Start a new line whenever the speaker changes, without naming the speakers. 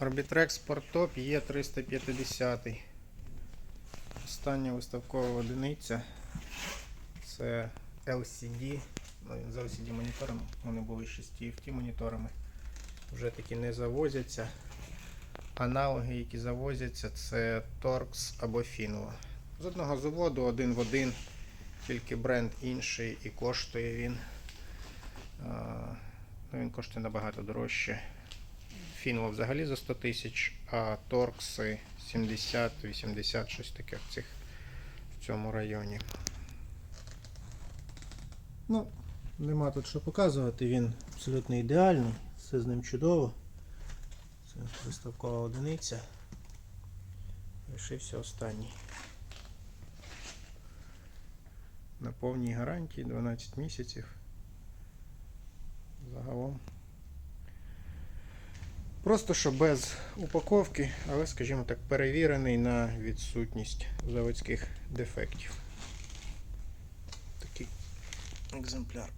Orbitrex Sportop є 350. Остання виставкова одиниця. Це LCD. Ну, з LCD монітором. Вони були ще з TFT моніторами. Вже такі не завозяться. Аналоги, які завозяться, це Torx або Finlo. З одного заводу один в один, тільки бренд інший і коштує він. Ну, він коштує набагато дорожче. Фінло взагалі за 100 тисяч, а торкси 70-80, щось таке в цих в цьому районі. Ну, нема тут що показувати, він абсолютно ідеальний, все з ним чудово. Це виставкова одиниця. Лишився останній. На повній гарантії 12 місяців. Загалом. Просто що без упаковки, але, скажімо так, перевірений на відсутність заводських дефектів. Такий екземпляр.